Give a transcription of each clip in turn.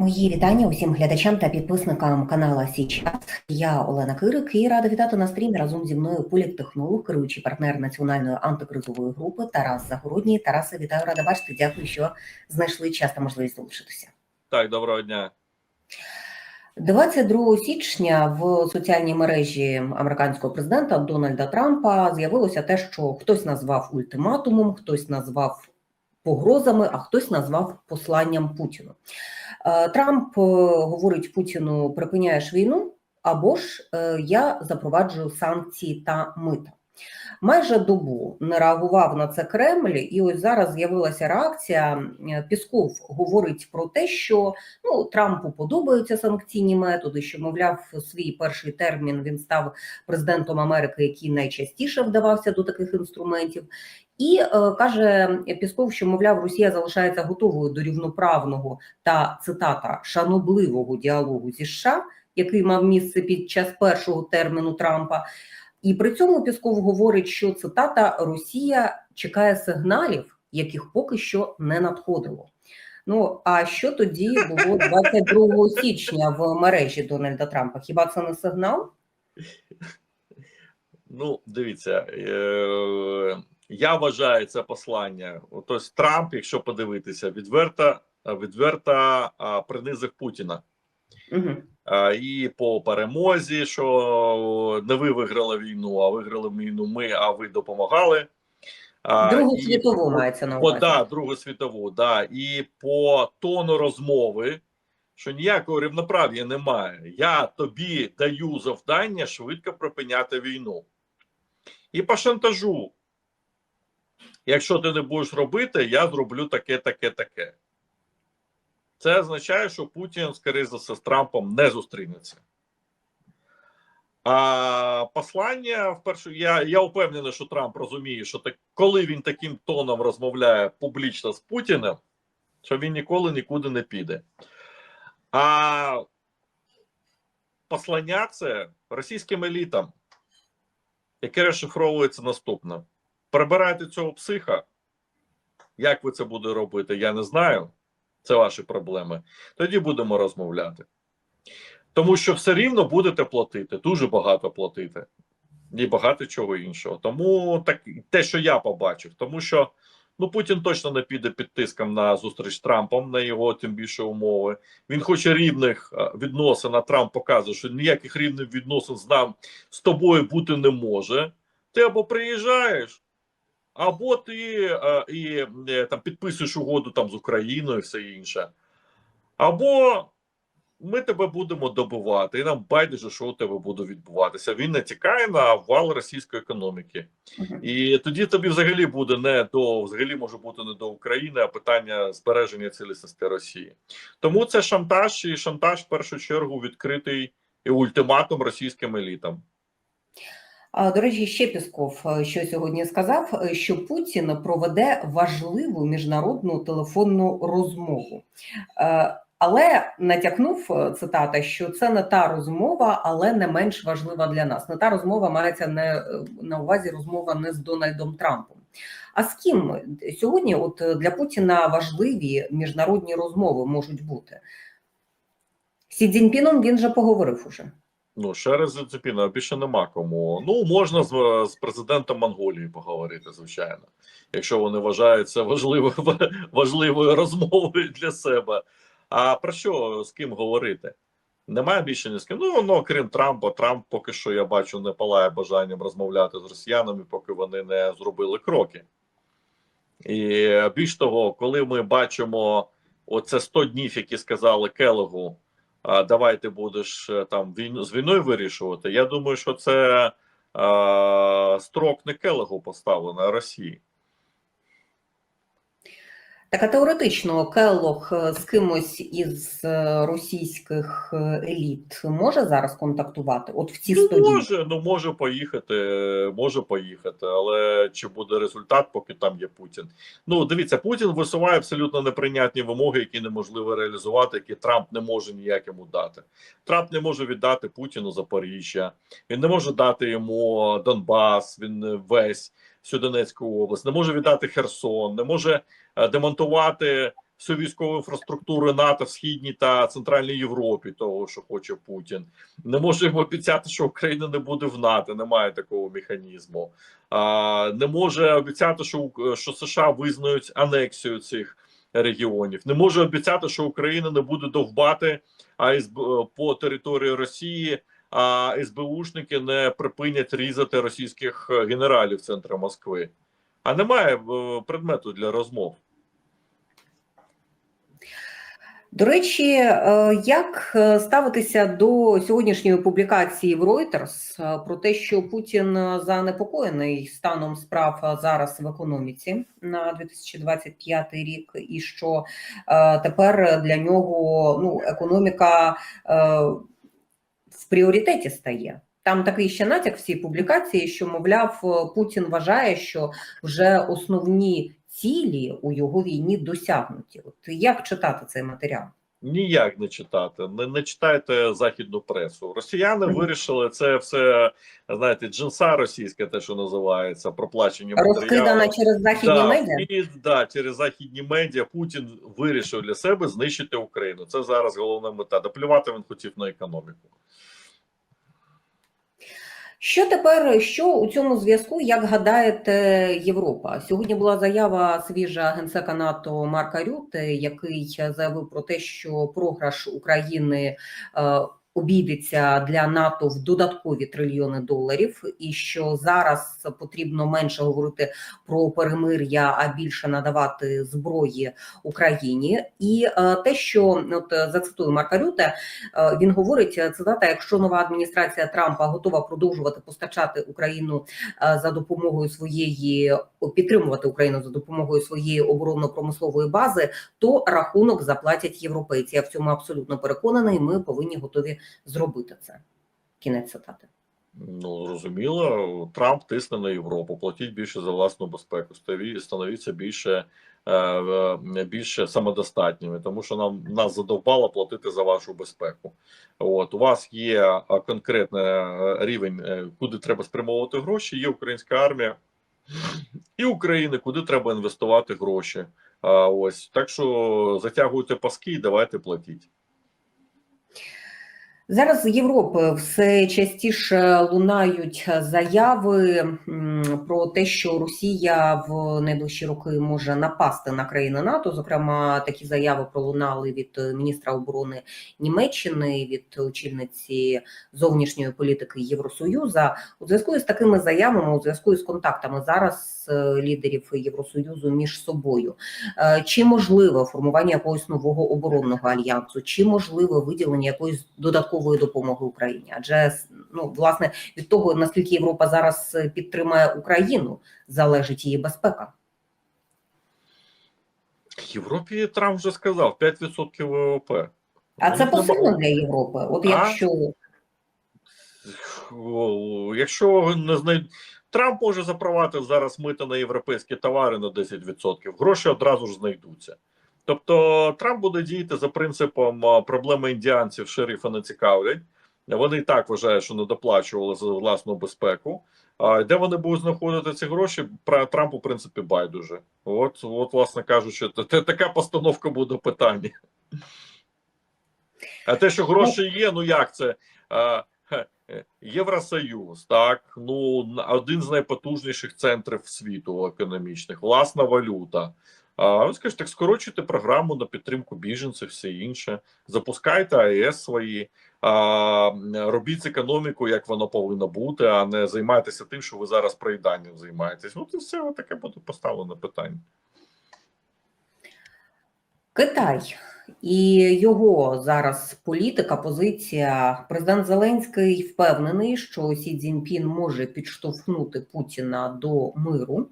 Мої вітання усім глядачам та підписникам канала Січас. Я Олена Кирик і рада вітати на стрімі разом зі мною політтехнолог, керуючий партнер національної антикризової групи Тарас Загородній. Тарасе, вітаю, рада бачити. Дякую, що знайшли час та можливість долучитися. Так, доброго дня. 22 січня в соціальній мережі американського президента Дональда Трампа з'явилося те, що хтось назвав ультиматумом, хтось назвав погрозами, а хтось назвав посланням Путіну. Е, Трамп е, говорить Путіну: припиняєш війну, або ж е, я запроваджую санкції та мита. Майже добу не реагував на це Кремль, і ось зараз з'явилася реакція. Е, Пісков говорить про те, що ну Трампу подобаються санкційні методи. Що мовляв, свій перший термін він став президентом Америки, який найчастіше вдавався до таких інструментів. І е, каже Пісков, що мовляв, Росія залишається готовою до рівноправного та цитата шанобливого діалогу зі США, який мав місце під час першого терміну Трампа. І при цьому Пісков говорить, що цитата Росія чекає сигналів, яких поки що не надходило. Ну а що тоді було 22 січня в мережі Дональда Трампа? Хіба це не сигнал? Ну, дивіться, е- я вважаю це послання. Тобто Трамп, якщо подивитися, відверто, відверто принизив Путіна. Угу. І по перемозі, що не ви виграли війну, а виграли війну ми, а ви допомагали. Другу і світову мається на увазі. да, Другу світову, да. І по тону розмови, що ніякого рівноправ'я немає. Я тобі даю завдання швидко припиняти війну. І по шантажу. Якщо ти не будеш робити, я зроблю таке, таке, таке. Це означає, що Путін, скоріше за все, з Трампом не зустрінеться. А послання вперше, я я впевнений, що Трамп розуміє, що так, коли він таким тоном розмовляє публічно з Путіним, що він ніколи нікуди не піде. А послання це російським елітам, яке розшифровується наступно: прибирайте цього психа. Як ви це будете робити, я не знаю. Це ваші проблеми. Тоді будемо розмовляти. Тому що все рівно будете платити, дуже багато платити, і багато чого іншого. Тому так те, що я побачив, тому що ну Путін точно не піде під тиском на зустріч з Трампом, на його тим більше умови. Він хоче рівних е, відносин. А Трамп показує, що ніяких рівних відносин з нам з тобою бути не може. Ти або приїжджаєш. Або ти е, і е, там підписуєш угоду там з Україною і все інше, або ми тебе будемо добивати, і нам байдуже, що у тебе буде відбуватися. Він натякає на вал російської економіки, і тоді тобі взагалі буде не до взагалі може бути не до України, а питання збереження цілісності Росії. Тому це шантаж, і шантаж в першу чергу відкритий і ультиматум російським елітам. До речі, ще Пісков е, що сьогодні сказав, е, що Путін проведе важливу міжнародну телефонну розмову. Е, Але натякнув цитата, що це не та розмова, але не менш важлива для нас. Не та розмова мається не на увазі розмова не з Дональдом Трампом. А з ким сьогодні, от для Путіна важливі міжнародні розмови можуть бути? Сі Цзіньпіном він же поговорив уже. Ну, ще раз зацепіно, більше нема кому. Ну, можна з, з президентом Монголії поговорити, звичайно, якщо вони вважають це важливою, важливою розмовою для себе. А про що з ким говорити? Немає більше ні з ким. Ну, ну, крім Трампа, Трамп поки що я бачу не палає бажанням розмовляти з росіянами, поки вони не зробили кроки. І більш того, коли ми бачимо оце 100 днів, які сказали Келегу, а, давай ти будеш е, там війну з війною вирішувати. Я думаю, що це а, строк не Келегу поставлено, Росії. Так, а теоретично Келлог е, з кимось із е, російських е, еліт може зараз контактувати? От в ці Ну, 100 днів? може, ну може поїхати, може поїхати, але чи буде результат, поки там є Путін? Ну дивіться, Путін висуває абсолютно неприйнятні вимоги, які неможливо реалізувати, які Трамп не може ніяк йому дати. Трамп не може віддати Путіну Запоріжжя, він не може дати йому Донбас, він весь всю Донецьку область, не може віддати Херсон, не може е, демонтувати всю військову інфраструктуру НАТО в східній та центральній Європі, того що хоче Путін. Не може йому обіцяти, що Україна не буде в НАТО. Немає такого механізму. Не може обіцяти, що, що США визнають анексію цих регіонів. Не може обіцяти, що Україна не буде довбати АСБ по території Росії. А СБУшники не припинять різати російських е, генералів в центрі Москви. А немає е, предмету для розмов. До речі, е, як ставитися до сьогоднішньої публікації в Reuters про те, що Путін занепокоєний станом справ зараз в економіці на 2025 рік, і що тепер для нього ну, економіка в пріоритеті стає? Там такий ще натяк в цій публікації, що мовляв, Путін вважає, що вже основні цілі у його війні досягнуті. От як читати цей матеріал? Ніяк не читати, не, не читайте західну пресу. Росіяни вирішили це все, знаєте, джинса російське, те, що називається, проплачені Розкидана через західні Да, медіа? і, да, через західні медіа Путін вирішив для себе знищити Україну. Це зараз головна мета. Доплювати він хотів на економіку. Що тепер, що у цьому зв'язку, як гадаєте, Європа? Сьогодні була заява свіжа генсека НАТО Марка Рюте, який заявив про те, що програш України е, обійдеться для НАТО в додаткові трильйони доларів, і що зараз потрібно менше говорити про перемир'я, а більше надавати зброї Україні. І е, те, що от зацитую Марка Рюте, Е, Він говорить цитата: якщо нова адміністрація Трампа готова продовжувати постачати Україну е, за допомогою своєї підтримувати Україну за допомогою своєї оборонно-промислової бази, то рахунок заплатять європейці. Я в цьому абсолютно переконана, і ми повинні готові зробити це. Кінець цитати. Ну зрозуміло, Трамп тисне на Європу. Платіть більше за власну безпеку. становіться більше, е, більше самодостатніми, тому що нам нас задовбало платити за вашу безпеку. От у вас є е, конкретний е, рівень, куди треба спрямовувати гроші. Є українська армія і України, куди треба інвестувати гроші. Ось так що затягуйте паски і давайте платіть. Зараз з Європи все частіше лунають заяви про те, що Росія в найближчі роки може напасти на країни НАТО. Зокрема, такі заяви пролунали від міністра оборони Німеччини, від очільниці зовнішньої політики Євросоюза. У зв'язку з такими заявами, у зв'язку з контактами зараз е, лідерів Євросоюзу між собою. Е, Чи можливе формування якогось нового оборонного альянсу, чи можливе виділення якоїсь додаткової допомоги Україні? Адже ну власне від того наскільки Європа зараз е, підтримає Україну, залежить її безпека. Європі Трамп вже сказав 5% ВВП. А це посильно для Європи. От якщо Якщо не знай... Трамп може запровадити зараз мито на європейські товари на 10%, гроші одразу ж знайдуться. Тобто Трамп буде діяти за принципом проблеми індіанців шерифа не цікавлять. Вони і так вважають, що не доплачували за власну безпеку. А де вони будуть знаходити ці гроші? Про Трампу, в принципі, байдуже. От, от власне кажучи, та- та- така постановка буде питання. А те, що гроші є, ну як це? Е, Євросоюз, так, ну один з найпотужніших центрів світу економічних, власна валюта. А ви скажете, так скорочуйте програму на підтримку біженців, все інше, запускайте АЕС свої, а, робіть економіку, як воно повинно бути, а не займайтеся тим, що ви зараз проїданням займаєтесь. От і все таке буде поставлено питання. Китай і його зараз політика, позиція. Президент Зеленський впевнений, що Сі Цзіньпін може підштовхнути Путіна до миру.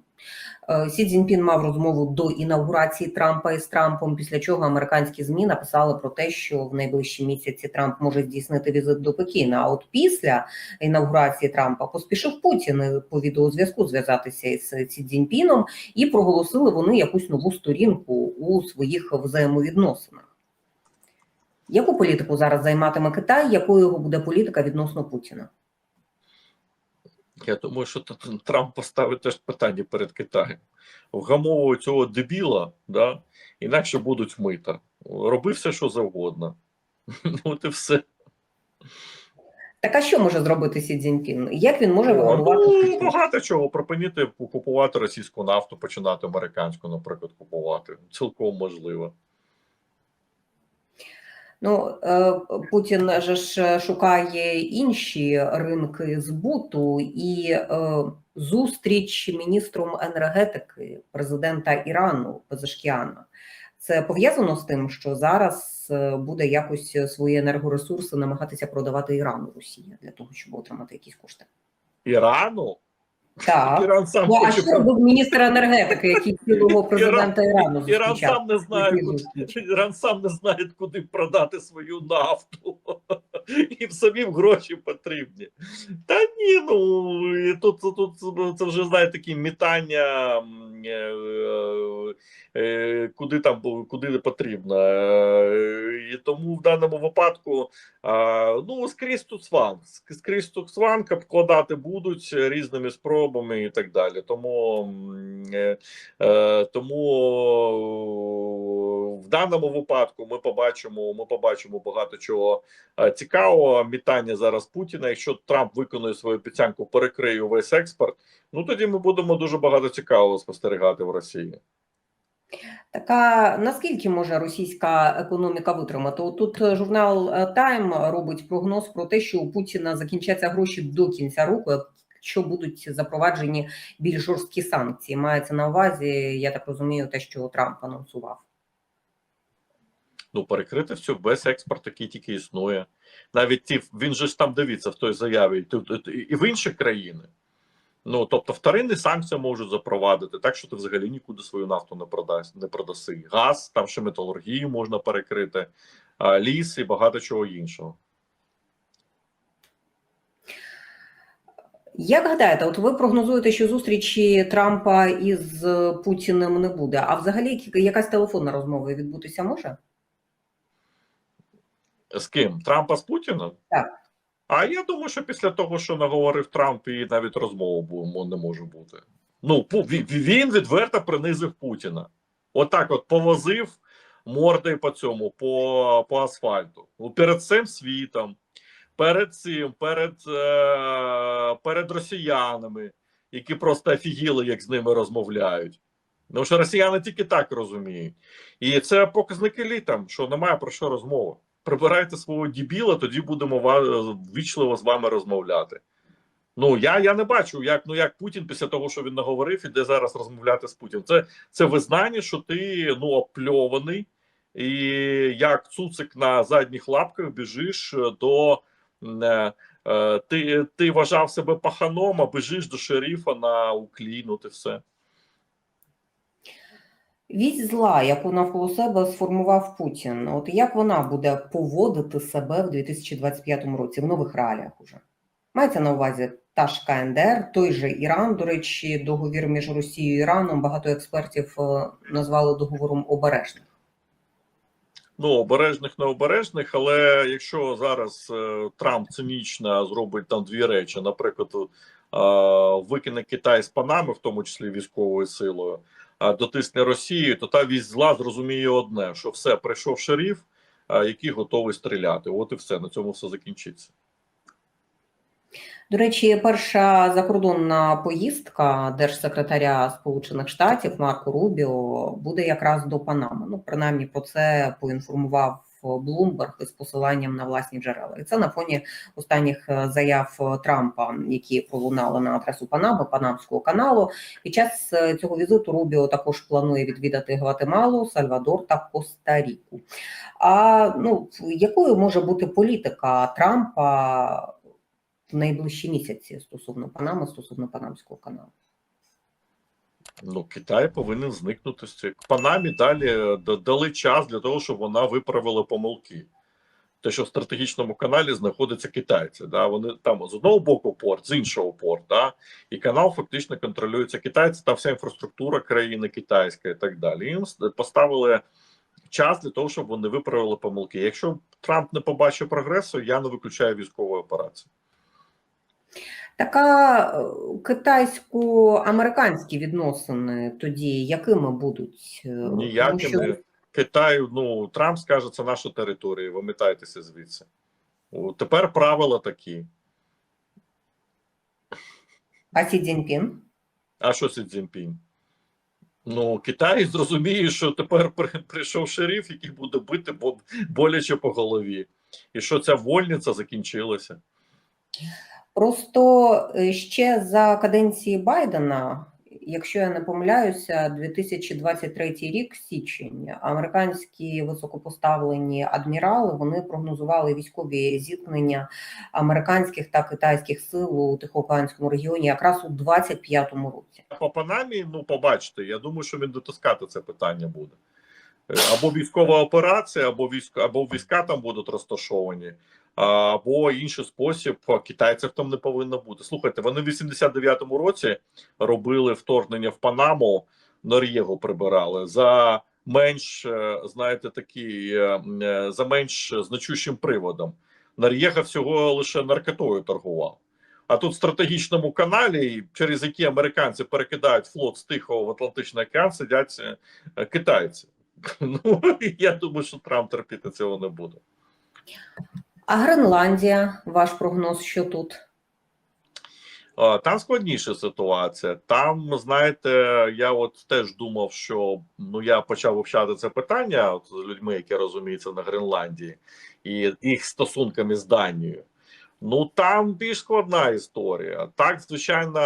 Е, Сі Цзіньпін мав розмову до інаугурації Трампа із Трампом, після чого американські змі написали про те, що в найближчі місяці Трамп може здійснити візит до Пекіна. А от після інаугурації Трампа поспішив Путін е, по відеозв'язку зв'язатися із Сі Цзіньпіном, і проголосили вони якусь нову сторінку у своїх взаємовідносинах. Яку політику зараз займатиме Китай? Якою його буде політика відносно Путіна? Я думаю, що Трамп поставить теж питання перед Китаєм. Вгамовує цього дебіла, да? інакше будуть мита. Роби все, що завгодно. Ну, от і все. Так а що може зробити Сі Цзіньпін? Як він може вигамувати? ну, багато чого. Припинити купувати російську нафту, починати американську, наприклад, купувати. Цілком можливо. Ну, е, Путін же ж шукає інші ринки збуту і е, зустріч міністром енергетики президента Ірану Пезешкіана. Це пов'язано з тим, що зараз е, буде якось свої енергоресурси намагатися продавати Ірану Росія для того, щоб отримати якісь кошти. Ірану? Так. Іран сам Ну, а що робив міністр енергетики, який цілого президента Ірану Іран сам не знає, куди. Іран сам не знає, куди продати свою нафту. Їм самим гроші потрібні. Та ні, ну і тут, тут це вже знаєте такі метання, м, е, е, куди там куди не потрібно. Е, І тому в даному випадку ну скрізь тут сван. Ск- Скрізь тут сван обкладати будуть різними спробами і так далі. Тому е, Е, тому в даному випадку ми побачимо, ми побачимо багато чого е, цікавого. Мітання зараз Путіна. Якщо Трамп виконує свою обіцянку, перекриє весь експорт. Ну тоді ми будемо дуже багато цікавого спостерігати в Росії. Така наскільки може російська економіка витримати? Тут е, журнал е, Time робить прогноз про те, що у Путіна закінчаться гроші до кінця року, якщо будуть запроваджені більш жорсткі санкції. Мається на увазі, я так розумію, те, що Трамп анонсував. Ну, перекрити все весь експорт, який тільки існує. Навіть ті він же ж там дивіться в той заяві, тут і в інші країни. Ну тобто, вторинні санкції можуть запровадити, так що ти взагалі нікуди свою нафту не продасть, не продаси. Газ, там ще металургію можна перекрити, ліс і багато чого іншого. Як гадаєте, от ви прогнозуєте, що зустрічі Трампа із е, Путіним не буде, а взагалі якась телефонна розмова відбутися може? З ким? Трампа з Путіним? Так. А я думаю, що після того, що наговорив Трамп, і навіть розмови не може бути. Ну, він- відверто принизив Путіна. Отак, от повозив мордою по цьому, по, по асфальту. Ну, перед цим світом, перед цим, перед, е, перед росіянами, які просто офігіли, як з ними розмовляють. Тому що росіяни тільки так розуміють. І це показники літам, що немає про що розмови. Прибирайте свого дібіла, тоді будемо ва- ввічливо з вами розмовляти. Ну я, я не бачу, як ну як Путін після того, що він наговорив, іде зараз розмовляти з Путіним. Це це визнання, що ти ну опльований, і як цуцик на задніх лапках біжиш до е, е, ти, ти вважав себе паханом, а біжиш до шерифа на уклін, от все. Вість зла, яку навколо себе сформував Путін, от як вона буде поводити себе в 2025 році в нових реаліях уже? Мається на увазі та ж КНДР, той же Іран. До речі, договір між Росією і Іраном багато експертів е, назвали договором обережним. Ну, обережних, необережних, але якщо зараз е, Трамп цинічно зробить там дві речі, наприклад, викине Китай з Панами, в тому числі військовою силою, дотисне Росію, то та вість зла зрозуміє одне: що все прийшов шериф, який готовий стріляти. От і все на цьому все закінчиться. До речі, перша закордонна поїздка держсекретаря Сполучених Штатів Марко Рубіо буде якраз до Панами. Ну, принаймні про це поінформував Блумберг із посиланням на власні джерела. І це на фоні останніх е, заяв Трампа, які пролунали на адресу Панами, Панамського каналу. Під час е, цього візиту Рубіо також планує відвідати Гватемалу, Сальвадор та Коста-Ріку. А ну якою може бути політика Трампа? в найближчі місяці стосовно Панами, стосовно Панамського каналу. Ну, Китай повинен зникнути з цих. Панамі далі е, дали час для того, щоб вона виправила помилки. Те, що в стратегічному каналі знаходяться китайці, да, вони там з одного боку порт, з іншого порт, да, і канал фактично контролюється китайці, там вся інфраструктура країни китайська і так далі. Їм поставили час для того, щоб вони виправили помилки. Якщо Трамп не побачив прогресу, я не виключаю військової операції. Така е, китайсько-американські відносини тоді якими будуть? Е, Ніякими що- Китаю, ну Трамп скаже, це наша територія. Вимітайтеся звідси. О, Тепер правила такі. А Сі Цзіньпін? А що Сі Цзіньпінь? Ну, Китай зрозуміє, що тепер прийшов шериф, який буде бити боляче по голові. І що ця вольниця закінчилася. Просто е, ще за каденції Байдена, якщо я не помиляюся, 2023 рік, січень, американські високопоставлені адмірали вони прогнозували військові зіткнення американських та китайських сил у Тихоокеанському регіоні якраз у 25-му році. По Панамі, ну, побачите, я думаю, що він дотискати це питання буде. Е, Або військова операція, або війська, або війська там будуть розташовані, або інший спосіб китайців там не повинно бути. Слухайте, вони в 89-му році робили вторгнення в Панаму, Нор'єгу прибирали за менш, е, знаєте, такі е, е, за менш значущим приводом. Нор'єга всього лише наркотою торгував. А тут в стратегічному каналі, через який американці перекидають флот з Тихого в Атлантичний океан, сидять китайці. Ну я думаю, що Трамп терпіти цього не буде. А Гренландія, ваш прогноз, що тут? Там складніша ситуація. Там, знаєте, я от теж думав, що ну я почав вивчати це питання от, з людьми, які розуміються на Гренландії, і їх стосунками з Данією. Ну там більш складна історія. Так, звичайно,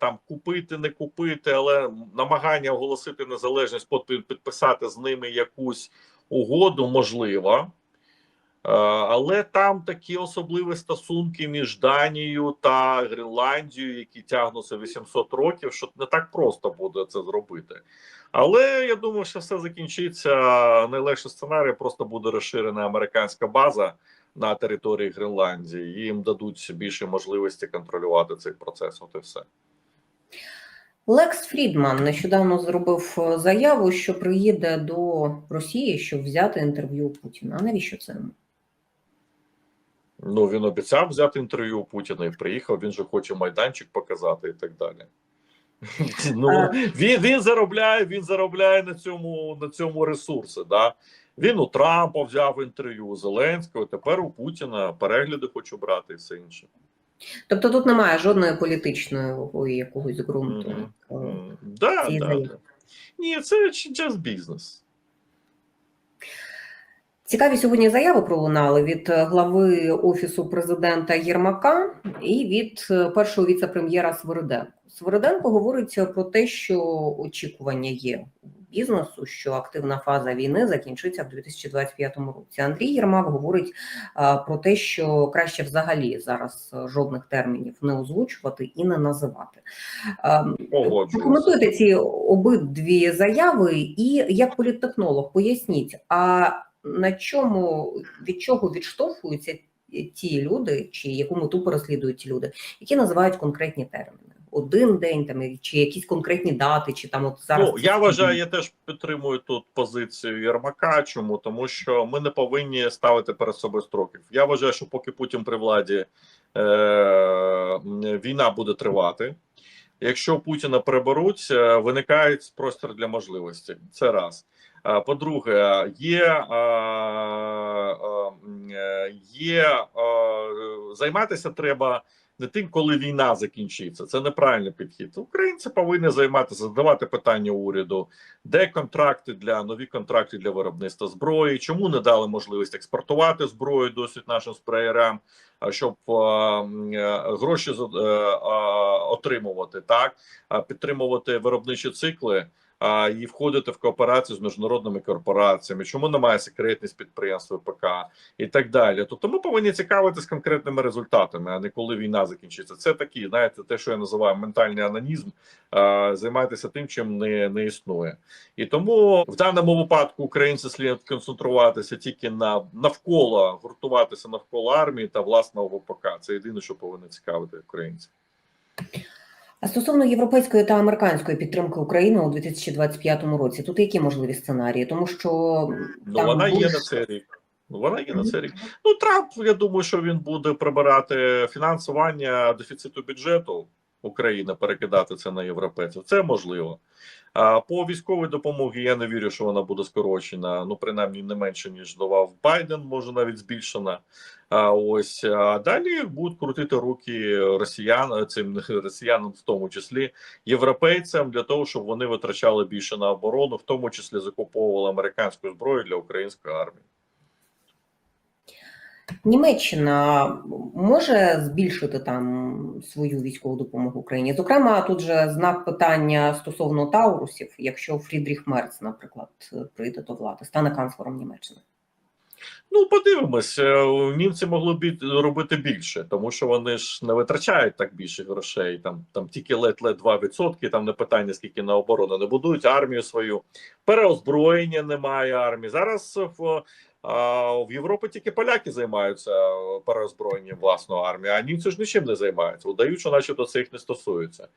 там купити, не купити, але намагання оголосити незалежність, підпи- підписати з ними якусь угоду можливо. Е, Але там такі особливі стосунки між Данією та Гренландією, які тягнуться 800 років, що не так просто буде це зробити. Але я думаю, що все закінчиться. Найлегший сценарій просто буде розширена американська база на території Гренландії. Їм дадуть більше можливості контролювати цей процес. От і все. Лекс Фрідман нещодавно зробив е, заяву, що приїде до Росії, щоб взяти інтерв'ю Путіна. А навіщо це? Ну він обіцяв взяти інтерв'ю у Путіна і приїхав. Він же хоче майданчик показати і так далі. Ну він, він заробляє, він заробляє на цьому на цьому ресурси. Да? Він у Трампа взяв інтерв'ю у Зеленського. Тепер у Путіна перегляди хочу брати і все інше. Тобто тут немає жодної політичної якогось ґрунту. Е, М, Да, да, да. Ні, це just бізнес. Цікаві сьогодні заяви пролунали від е, глави офісу президента Єрмака і від е, першого віце-прем'єра Свириденко. Свириденко говорить про те, що очікування є у бізнесу, що активна фаза війни закінчиться в 2025 році. Андрій Єрмак говорить про те, що краще взагалі зараз е, жодних термінів не озвучувати і не називати. Ем. Прокоментуйте ці обидві заяви, і як політтехнолог поясніть, а на чому від чого відштовхуються ті люди, чи яку мету переслідують ті люди, які називають конкретні терміни? Один день там чи якісь конкретні дати, чи там от зараз Ну, я вважаю, я теж підтримую тут позицію Єрмака. Чому? Тому що ми не повинні ставити перед собою строків. Я вважаю, що поки Путін при владі е- війна буде тривати. Якщо Путіна приберуть, е, виникає простір для можливості. Це раз. А, По-друге, є, е, е, є е, займатися треба не тим, коли війна закінчиться. Це неправильний підхід. Українці повинні займатися, задавати питання уряду, де контракти для нові контракти для виробництва зброї, чому не дали можливість експортувати зброю досить нашим спреєрам, щоб е, е, гроші е, е, отримувати, так підтримувати виробничі цикли. А і входити в кооперацію з міжнародними корпораціями, чому немає секретність підприємств ВПК і так далі. Тобто ми повинні цікавитись конкретними результатами, а не коли війна закінчиться. Це такі, знаєте, те, що я називаю ментальний анонізм, а, займайтеся тим, чим не, не існує. І тому в даному випадку українці слід концентруватися тільки на навколо гуртуватися навколо армії та власного ВПК. Це єдине, що повинно цікавити українців. А стосовно європейської та американської підтримки України у 2025 році, тут які можливі сценарії? Тому що Ну там вона є на цей рік. Ну, Вона є на це рік. Ну, Трамп, я думаю, що він буде прибирати фінансування дефіциту бюджету України, перекидати це на європейців. Це можливо. По військовій допомогі я не вірю, що вона буде скорочена. Ну, принаймні, не менше, ніж давав Байден, може навіть збільшена. А ось а далі будуть крутити руки росіян, цим росіянам, в тому числі європейцям, для того, щоб вони витрачали більше на оборону, в тому числі закуповували американську зброю для української армії. Німеччина може збільшити там свою військову допомогу Україні. Зокрема, тут же знак питання стосовно Таурусів, якщо Фрідріх Мерц, наприклад, прийде до влади, стане канцлером Німеччини. Ну, подивимось, е, німці могли б робити більше, тому що вони ж не витрачають так більше грошей. Там там тільки ледь-ледь 2%, Там не питання, скільки на оборону не будують армію свою, переозброєння немає армії. Зараз в Європі тільки поляки займаються переозброєнням власної армії, а німці ж нічим не займаються. Удають, що начебто це їх не стосується.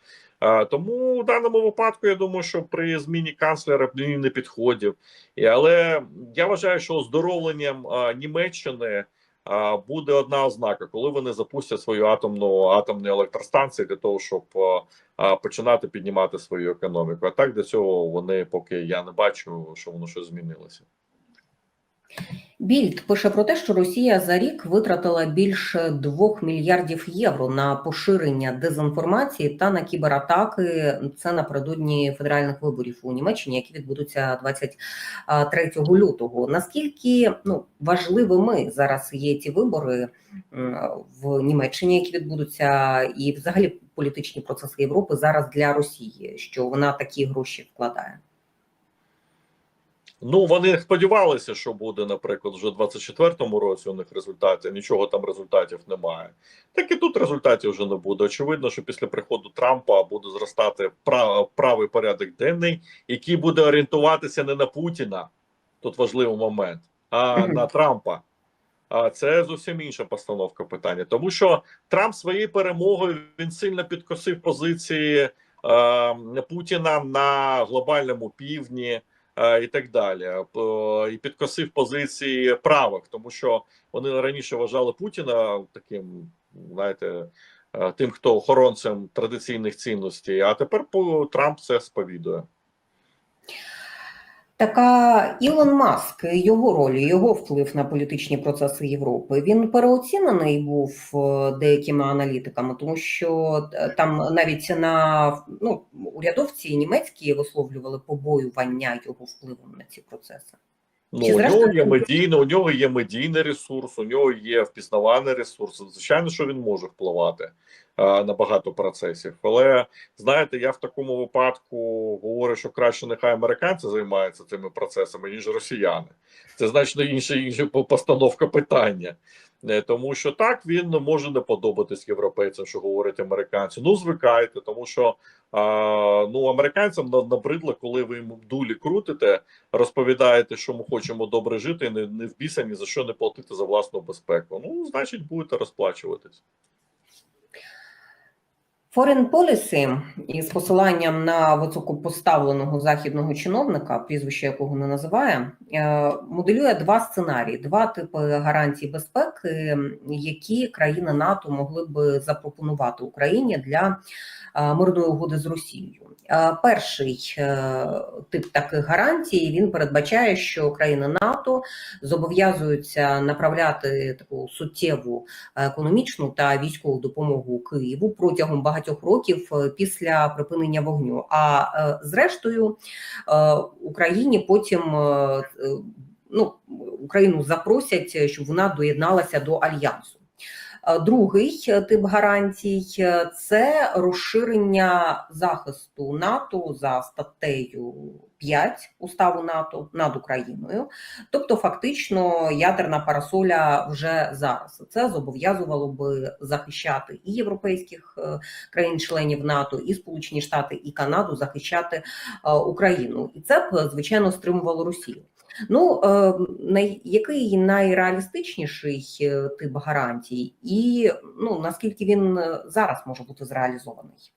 Тому в даному випадку я думаю, що при зміні канцлера не підходив. Але я вважаю, що оздоровленням Німеччини буде одна ознака, коли вони запустять свою атомну атомну електростанцію для того, щоб починати піднімати свою економіку. А так для цього вони поки я не бачу, що воно щось змінилося. Більд пише про те, що Росія за рік витратила більше 2 мільярдів євро на поширення дезінформації та на кібератаки. Це напередодні федеральних виборів у Німеччині, які відбудуться 23 лютого. Наскільки ну важливими зараз є ці вибори в Німеччині, які відбудуться, і взагалі політичні процеси Європи зараз для Росії, що вона такі гроші вкладає? Ну, вони сподівалися, що буде, наприклад, вже в 24-му році у них результатів. Нічого там результатів немає. Так і тут результатів вже не буде. Очевидно, що після приходу Трампа буде зростати прав, правий порядок денний, який буде орієнтуватися не на Путіна. Тут важливий момент, а на Трампа. А це зовсім інша постановка питання, тому що Трамп своєю перемогою він сильно підкосив позиції е, Путіна на глобальному півдні і так далі, і підкосив позиції правок, тому що вони раніше вважали Путіна таким, знаєте, тим, хто охоронцем традиційних цінностей. А тепер Трамп це сповідує. Така Ілон Маск, його роль, його вплив на політичні процеси Європи. Він переоцінений був деякими аналітиками, тому що там навіть на ну, урядовці німецькі висловлювали побоювання його впливом на ці процеси. Ну, у нього є медійне, у нього є медійний ресурс, у нього є впізнаваний ресурс. Звичайно, що він може впливати а, на багато процесів. Але знаєте, я в такому випадку говорю, що краще нехай американці займаються цими процесами, ніж росіяни. Це значно інша інша постановка питання. Тому що так він може не подобатись європейцям, що говорять американці. Ну звикайте, тому що а, ну американцям набридло, коли ви їм дулі крутите, розповідаєте, що ми хочемо добре жити, і не, не в біса ні за що не платити за власну безпеку. Ну, значить, будете розплачуватись. Foreign Policy із посиланням на високопоставленого західного чиновника, прізвище якого не називає, моделює два сценарії: два типи гарантій безпеки, які країни НАТО могли б запропонувати Україні для мирної угоди з Росією. Перший тип таких гарантій він передбачає, що країни НАТО зобов'язуються направляти таку суттєву економічну та військову допомогу Києву протягом багатьох років після припинення вогню. А зрештою Україні потім ну Україну запросять, щоб вона доєдналася до альянсу. Другий тип гарантій це розширення захисту НАТО за статтею 5 уставу НАТО над Україною, тобто, фактично, ядерна парасоля вже зараз. Це зобов'язувало би захищати і європейських країн-членів НАТО, і Сполучені Штати, і Канаду захищати Україну, і це б звичайно стримувало Росію. Ну, най, який найреалістичніший тип гарантій, і ну наскільки він зараз може бути зреалізований?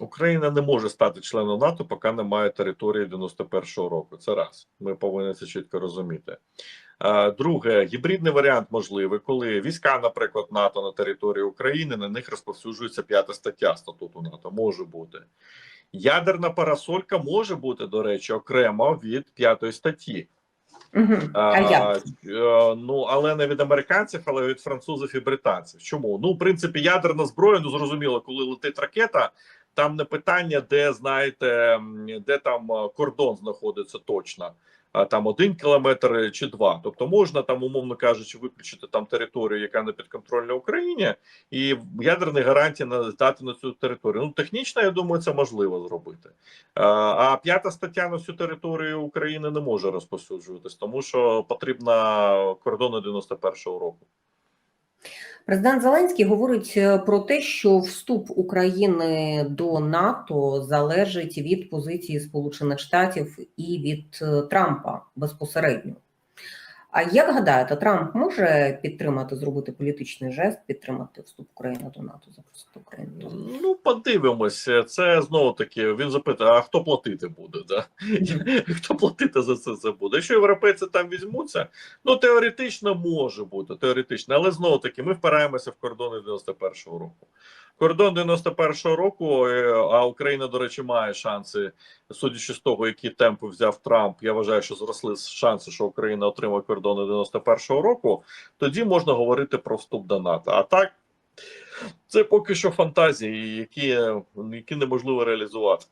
Україна не може стати членом НАТО, поки немає території 91-го року. Це раз. Ми повинні це чітко розуміти. Е, Друге, гібридний варіант можливий, коли війська, наприклад, НАТО на території України на них розповсюджується п'ята стаття статуту НАТО. Може бути. Ядерна парасолька може бути, до речі, окремо від п'ятої статті. Угу. А як? е, ну але не від американців, але від французів і британців. Чому? Ну, в принципі, ядерна зброя, ну зрозуміло, коли летить ракета, там не питання, де знаєте, де там е, кордон знаходиться точно. Там один кілометр чи два. Тобто можна там, умовно кажучи, виключити там територію, яка не підконтрольна Україні, і ядерні гарантії надати на цю територію. Ну технічно, я думаю, це можливо зробити. А, п'ята стаття на всю територію України не може розповсюджуватись, тому що потрібна кордони 91-го року. Президент Зеленський говорить е, про те, що вступ України до НАТО залежить від позиції Сполучених Штатів і від е, Трампа безпосередньо. А як гадаєте, Трамп може підтримати, зробити політичний жест, підтримати вступ України до НАТО, запросити Україну до НАТО? Ну, подивимося. Це знову таки. Він запитає: а хто платити буде? Да? Хто платити за це, це буде? Якщо європейці там візьмуться, ну теоретично може бути, теоретично, але знову таки ми впираємося в кордони 91-го року. Кордон 91-го року, е, а Україна, до речі, має шанси, судячи з того, які темпи взяв Трамп. Я вважаю, що зросли шанси, що Україна отримає кордон 91-го року. Тоді можна говорити про вступ до НАТО. А так, це поки що фантазії, які, які неможливо реалізувати.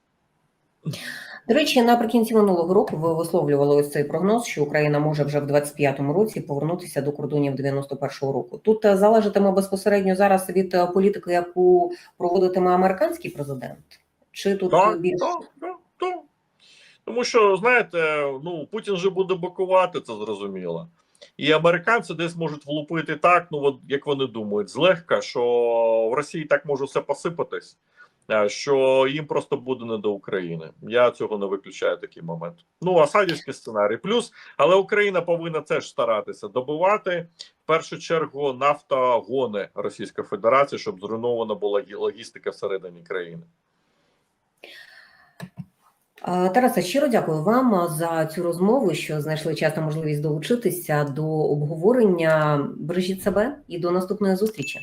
До речі, наприкінці минулого року ви висловлювали ось цей прогноз, що Україна може вже в 25-му році повернутися до кордонів 91-го року. Тут е, залежатиме безпосередньо зараз від е, політики, яку проводитиме американський президент, чи тут Так, більш так, так, так. Тому що, знаєте, ну Путін же буде блокувати, це зрозуміло. І американці десь можуть влупити так, ну от як вони думають, злегка, що в Росії так може все посипатись, що їм просто буде не до України. Я цього не виключаю такий момент. Ну, асадівський сценарій. Плюс, але Україна повинна теж старатися добивати в першу чергу нафтогони Російської Федерації, щоб зруйнована була логістика всередині країни. Е, Тарасе, щиро дякую вам за цю розмову, що знайшли час та можливість долучитися до обговорення. Бережіть себе і до наступної зустрічі.